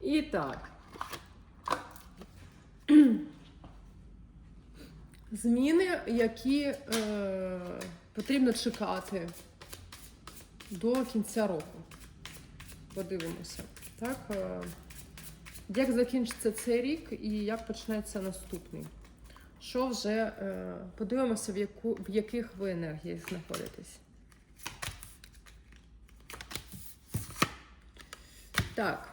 І так. Зміни, які е, потрібно чекати до кінця року. Подивимося. Так, е, як закінчиться цей рік і як почнеться наступний? Що вже е, подивимося, в, яку, в яких ви енергіях знаходитесь. Так.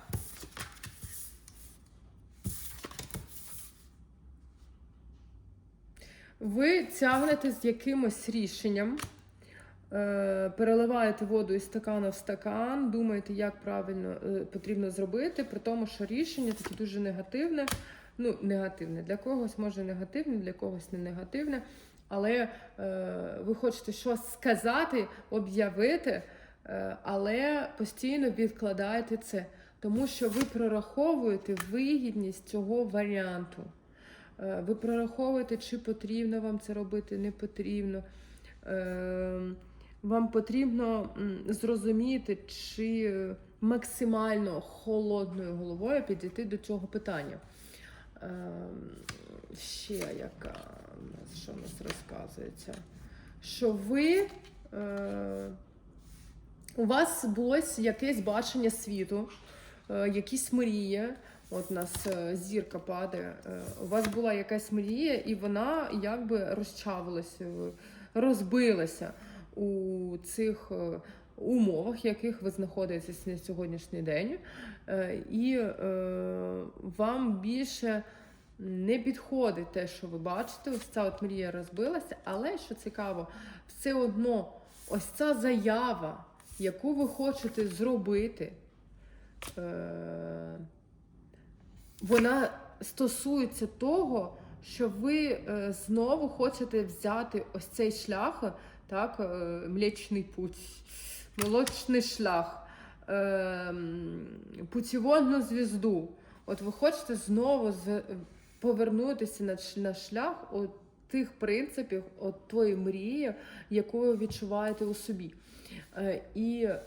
Ви тягнете з якимось рішенням, е, переливаєте воду із стакана в стакан, думаєте, як правильно е, потрібно зробити, при тому, що рішення таке дуже негативне. Ну, негативне. Для когось може негативне, для когось не негативне. Але е, ви хочете щось сказати, об'явити, але постійно відкладаєте це, тому що ви прораховуєте вигідність цього варіанту. Е, Ви прораховуєте, чи потрібно вам це робити, не потрібно. Е, Вам потрібно зрозуміти, чи максимально холодною головою підійти до цього питання. Е, Ще яка що у нас розказується? Що ви. У вас було якесь бачення світу, е, якісь мрії. От у нас е, зірка падає. Е, У вас була якась мрія, і вона якби розчавилася, розбилася у цих умовах, в яких ви знаходитесь на сьогоднішній день. І вам більше не підходить те, що ви бачите. Ось ця от мрія розбилася, але що цікаво, все одно ось ця заява, яку ви хочете зробити. Е, вона стосується того, що ви е, знову хочете взяти ось цей шлях, так, е, млечний путь, молочний шлях, путіводну звізду. От ви хочете знову повернутися на, на шлях от тих принципів, от тої мрії, яку ви відчуваєте у собі. Е, І е,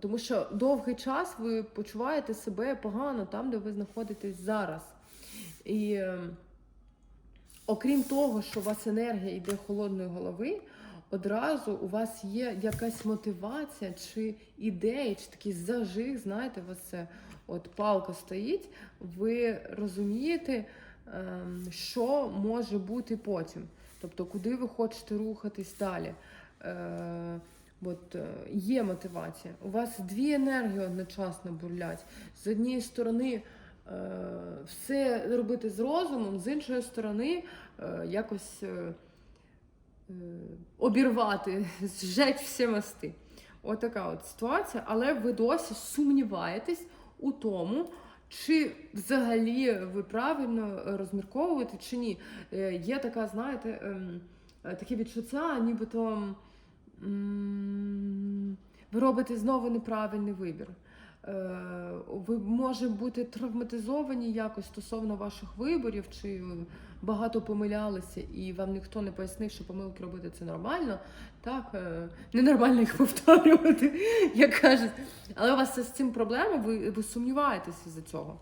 тому що довгий час ви почуваєте себе погано там, де ви знаходитесь зараз. І е, окрім того, що у вас енергія йде холодної голови, одразу у вас є якась мотивація чи ідея, чи такий зажиг, знаєте, у вас це от палка стоїть, ви розумієте, ем, що може бути потім. Тобто, куди ви хочете рухатись далі. От е, є мотивація. У вас дві енергії одночасно бурлять. З однієї сторони е, все робити з розумом, з іншої сторони е, якось обірвати, зжечь всі мости. Отака от ситуація, але ви досі сумніваєтесь у тому, чи взагалі ви правильно розмірковуєте, чи ні. Є така, знаєте, ем, таке відчуття, нібито ви робите знову неправильний вибір. Е, Ви може бути травматизовані якось стосовно ваших виборів, чи багато помилялися, і вам ніхто не пояснив, що помилки робити це нормально. Так, е, ненормально їх повторювати, як кажуть. Але у вас з цим проблема, ви, ви сумніваєтеся за цього.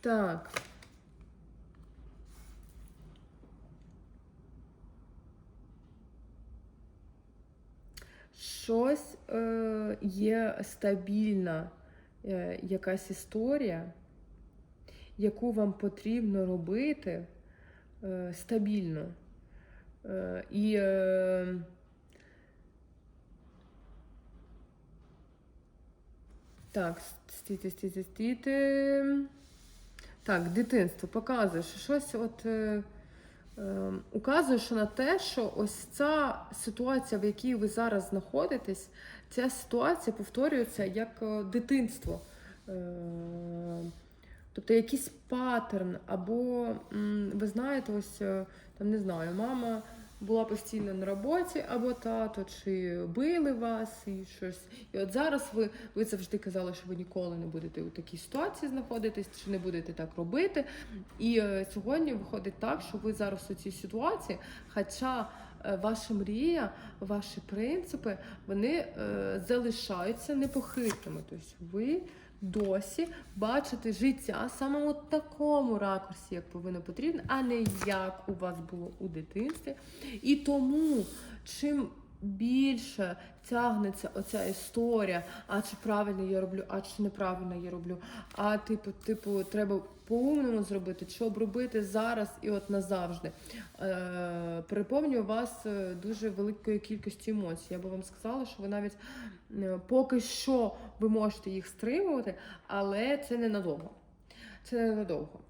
Так. Щось е, є стабільна е, якась історія, яку вам потрібно робити е, стабільно. Е, е, так, стійте, стійте, стійте. Так, дитинство показує, щось от. Е, е, указує що на те, що ось ця ситуація, в якій ви зараз знаходитесь, ця ситуація повторюється як е, дитинство. Е, Тобто якийсь паттерн, або ви знаєте, ось е, там не знаю, мама була постійно на роботі, або тато, чи били вас і щось. І от зараз ви, ви завжди казали, що ви ніколи не будете у такій ситуації знаходитись, чи не будете так робити. І е, сьогодні виходить так, що ви зараз у цій ситуації, хоча е, ваша мрія, ваші принципи, вони е, залишаються непохитними. Тобто ви досі бачити життя саме у такому ракурсі, як повинно потрібно, а не як у вас було у дитинстві. І тому чим більше тягнеться оця історія, а чи правильно я роблю, а чи неправильно я роблю, а типу, типу, треба по-умному зробити, що б робити зараз і от назавжди. Е, переповнюю вас е, дуже великою кількістю емоцій. Я би вам сказала, що ви навіть е, поки що ви можете їх стримувати, але це ненадовго. Це ненадовго.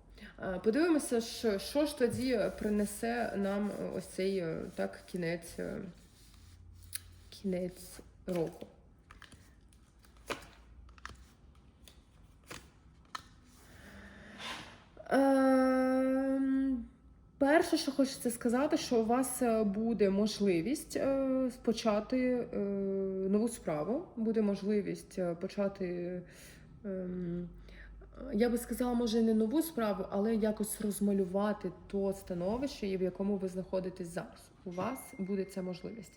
Е, Подивимося, що, що ж тоді принесе нам ось цей так, кінець, кінець року. Ем, Перше, що хочеться сказати, що у вас е, буде можливість е, почати е, нову справу, буде можливість почати, ем, я би сказала, може, не нову справу, але якось розмалювати то становище, в якому ви знаходитесь зараз. У вас буде ця можливість.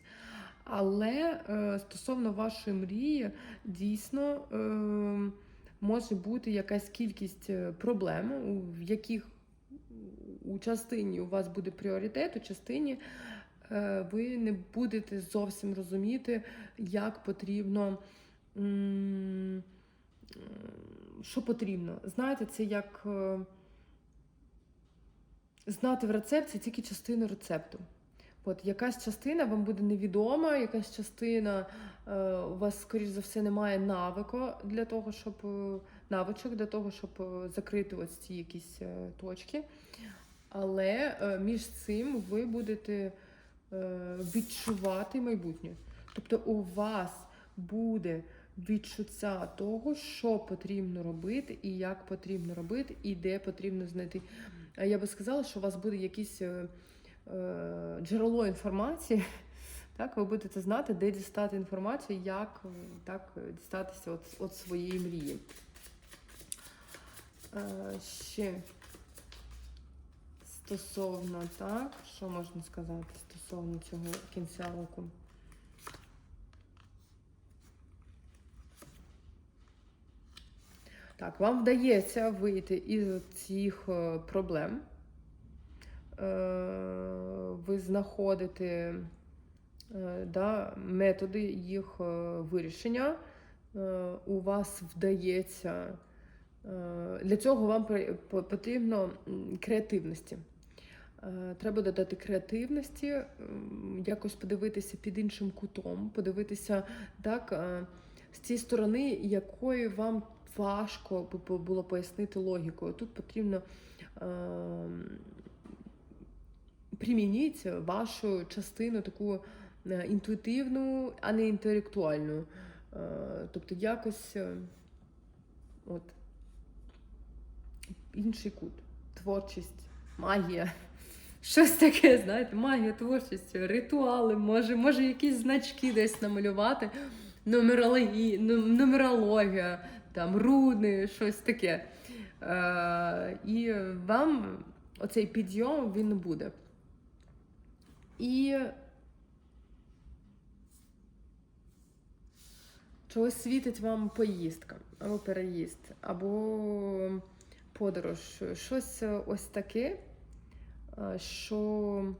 Але е, стосовно вашої мрії, дійсно е, може бути якась кількість е, проблем, в яких у частині у вас буде пріоритет, у частині ви не будете зовсім розуміти, як потрібно. Що потрібно? Знаєте, це як знати в рецепт, це тільки частина рецепту. От якась частина вам буде невідома, якась частина е, у вас, скоріш за все, немає навику для того, щоб е, навичок для того, щоб е, закрити ось ці якісь е, точки. Але е, між цим ви будете е, відчувати майбутнє. Тобто у вас буде відчуття того, що потрібно робити, і як потрібно робити, і де потрібно знайти. Я би сказала, що у вас буде якесь е, е, джерело інформації. Так, ви будете знати, де дістати інформацію, як е, так, дістатися от, от своєї мрії. Е, ще стосовно так, що можна сказати стосовно цього кінця року? Так, вам вдається вийти із цих е, проблем. Е, Ви знаходите е, да, методи їх е, вирішення. У вас вдається. Для цього вам потрібно креативності. Треба додати креативності, якось подивитися під іншим кутом, подивитися так, з цієї сторони, якої вам важко було пояснити логікою. Тут потрібно е, примініть вашу частину таку е, інтуїтивну, а не інтелектуальну. Е, Тобто якось е, от, інший кут, творчість, магія. Щось таке, знаєте, магія, творчість, ритуали, може, може якісь значки десь намалювати, нумерологія, нумерологія, там, руни, щось таке. Е, і вам оцей підйом він буде. І чогось світить вам поїздка, або переїзд, або подорож. Щось ось таке, е, що,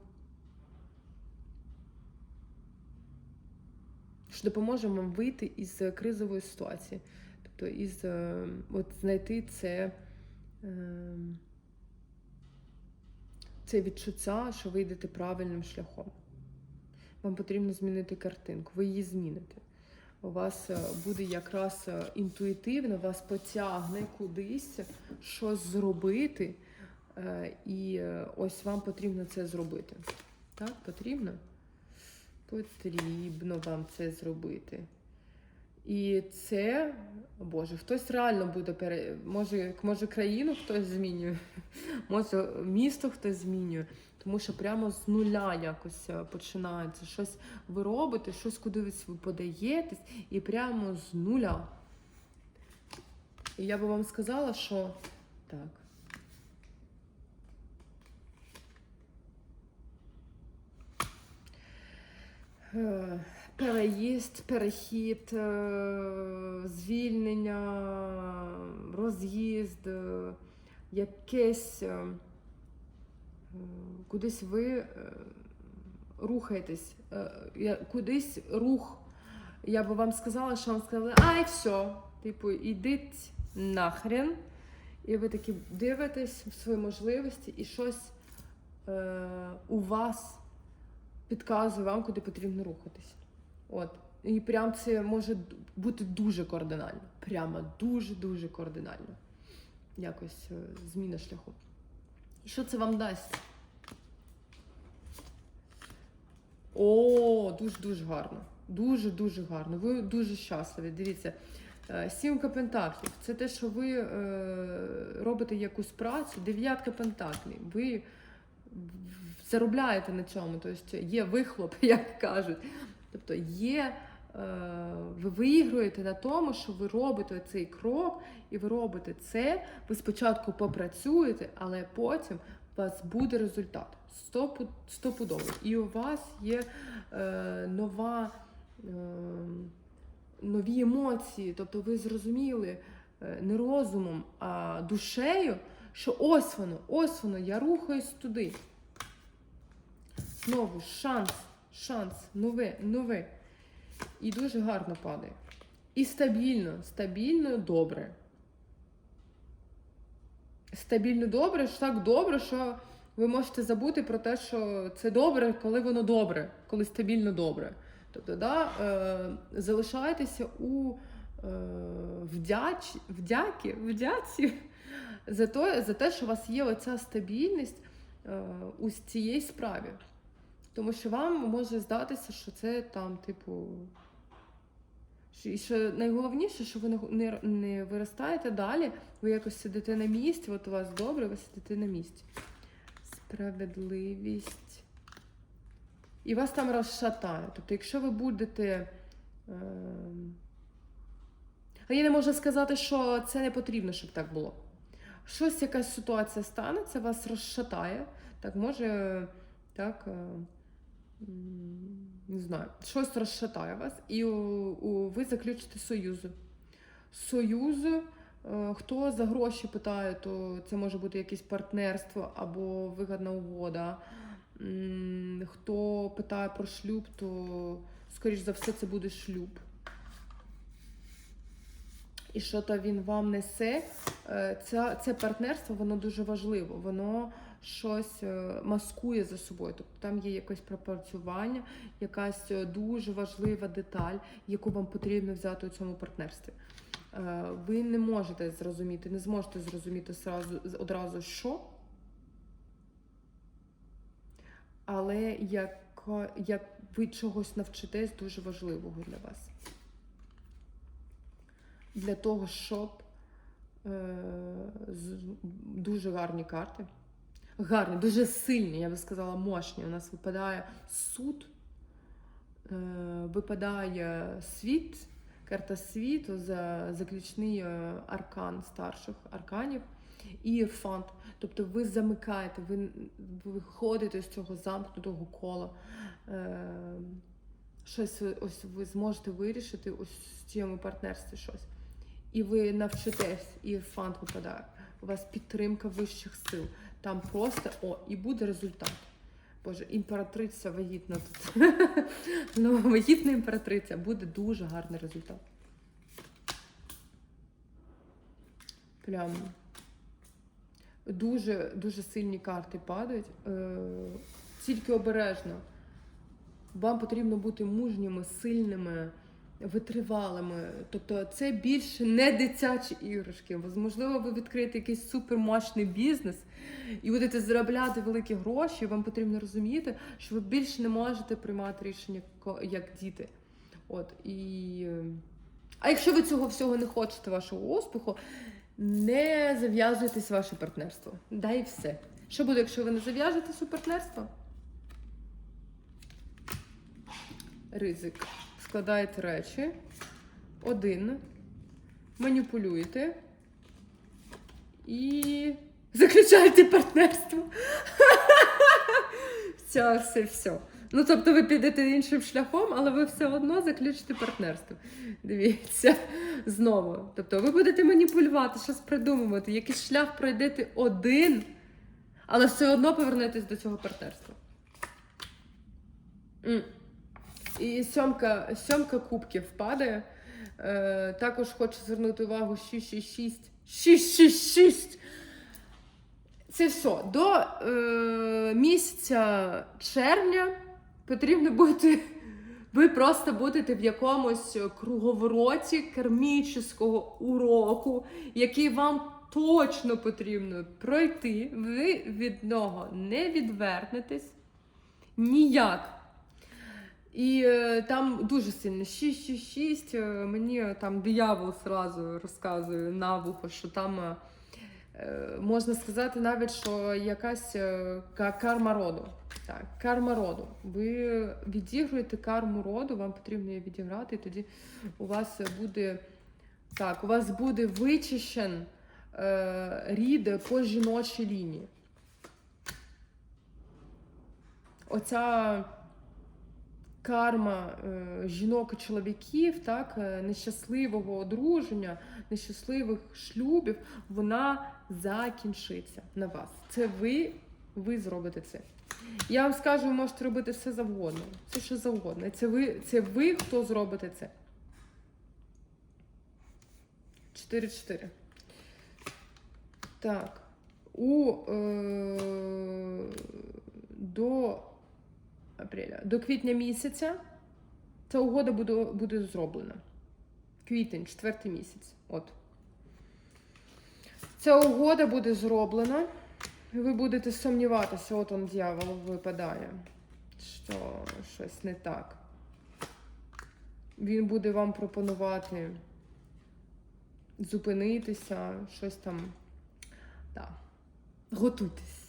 що допоможе вам вийти із кризової ситуації. Тобто із, е, от знайти це, е, це відчуття, що ви йдете правильним шляхом. Вам потрібно змінити картинку, ви її зміните. У вас е, буде якраз е, інтуїтивно, вас потягне кудись щось зробити, е, і ось вам потрібно це зробити. Так, потрібно? Потрібно вам це зробити. І це, Боже, хтось реально буде пере... може, може країну хтось змінює, може місто хтось змінює, тому що прямо з нуля якось е, починається. Щось ви робите, щось кудись ви подаєтесь, і прямо з нуля. І я би вам сказала, що так. Е, Переїзд, перехід, е, звільнення, роз'їзд, е, якесь е, кудись ви рухаєтесь, кудись рух. Я би вам сказала, що вам сказали, ай, все, типу, ідіть нахрен. І ви такі дивитесь в свої можливості, і щось е, у вас підказує вам, куди потрібно рухатись. От. І прям це може бути дуже кардинально. Прямо дуже-дуже кардинально. Якось е, зміна шляху. І що це вам дасть? О, дуже-дуже гарно. Дуже-дуже гарно. Ви дуже щасливі. Дивіться. Е, Сімка пентаклів це те, що ви е, робите якусь працю, дев'ятка пентаклів. Ви заробляєте на цьому, тобто є вихлоп, як кажуть. Тобто є, е, ви виігруєте на тому, що ви робите цей крок, і ви робите це. Ви спочатку попрацюєте, але потім у вас буде результат. Стопу- Стопудовий. І у вас є е, нова. Е, нові емоції, тобто ви зрозуміли не розумом, а душею, що ось воно, ось воно, я рухаюсь туди. Знову шанс, шанс, нове, нове. І дуже гарно падає. І стабільно, стабільно добре. Стабільно добре, ж так добре, що ви можете забути про те, що це добре, коли воно добре, коли стабільно добре. Тобто, да, е, залишайтеся у е, вдяч, вдяки, вдяці за, то, за те, що у вас є оця стабільність е, у цій справі. Тому що вам може здатися, що це там, типу. І що найголовніше, що ви не, не, виростаєте далі, ви якось сидите на місці, от у вас добре, ви сидите на місці. Справедливість. І вас там розшатає. Тобто, якщо ви будете. Е... Я не можу сказати, що це не потрібно, щоб так було. Щось, якась ситуація станеться, вас розшатає. Так, може, так. Е... Не знаю, щось розшатає вас, і ви заключите союзи. Союз, е, хто за гроші питає, то це може бути якесь партнерство або вигадна угода. Хто питає про шлюб, то, скоріш за все, це буде шлюб. І що то він вам несе, це, це партнерство, воно дуже важливо. Воно щось е, маскує за собою. Тобто там є якесь пропрацювання, якась е, дуже важлива деталь, яку вам потрібно взяти у цьому партнерстві. Е, Ви не можете зрозуміти, не зможете зрозуміти одразу, що, але як, як ви чогось навчитесь дуже важливого для вас. Для того, щоб е, з, дуже гарні карти. Гарні, дуже сильні, я би сказала, мощні. У нас випадає суд, е, випадає світ, карта світу за заключний е, аркан старших арканів і єрфант. Тобто ви замикаєте, ви, ви виходите з цього замкнутого кола. Щось ось ви зможете вирішити ось в цьому партнерстві щось. І ви навчитесь, і фант випадає. У вас підтримка вищих сил. Там просто о, і буде результат. Боже, імператриця вагітна тут. Ну, вагітна імператриця, буде дуже гарний результат. Прям дуже, дуже сильні карти падають. Е, тільки обережно. Вам потрібно бути мужніми, сильними, витривалими. Тобто це більше не дитячі іграшки. Можливо, ви відкриєте якийсь супермощний бізнес і будете заробляти великі гроші. Вам потрібно розуміти, що ви більше не можете приймати рішення як діти. От і. А якщо ви цього всього не хочете, вашого успіху, не зав'язуйтесь ваше партнерство. Да і все. Що буде, якщо ви не зав'яжетесь у партнерство? Ризик. Складаєте речі. Один. Маніпулюєте. І заключаєте партнерство. Все, все, все. Ну, тобто ви підете іншим шляхом, але ви все одно заключите партнерство. Дивіться, знову. Тобто ви будете маніпулювати, щось придумувати, якийсь шлях пройдете один, але все одно повернетесь до цього партнерства. І сьомка, сьомка кубків падає. Е, також хочу звернути увагу 666. 666! Це все. До е, місяця червня потрібно бути. Ви просто будете в якомусь круговороті кармічного уроку, який вам точно потрібно пройти. Ви від нього не відвернетесь ніяк. І е, там дуже сильно 666. е, Мені там диявол зразу розказує на вухо, що там е, е, можна сказати навіть, що якась е, карма роду. Так, карма роду. Ви відігруєте карму роду, вам потрібно її відіграти, і тоді у вас буде так, у вас буде вичищен е, рід по жіночій лінії. Оця карма е, жінок і чоловіків, так, е, нещасливого одруження, нещасливих шлюбів, вона закінчиться на вас. Це ви, ви зробите це. Я вам скажу, ви можете робити все завгодно. Все що завгодно. Це ви, це ви хто зробите це. 4-4. Так. У е, до апреля, до квітня місяця ця угода буде, буде зроблена. Квітень, четвертий місяць. От. Ця угода буде зроблена. Ви будете сумніватися, от он дьявол випадає, що щось не так. Він буде вам пропонувати зупинитися, щось там. Так. Готуйтесь.